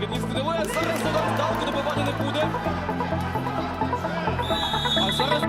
рівні стріли. Зараз вона вдалку добивання не буде. А зараз...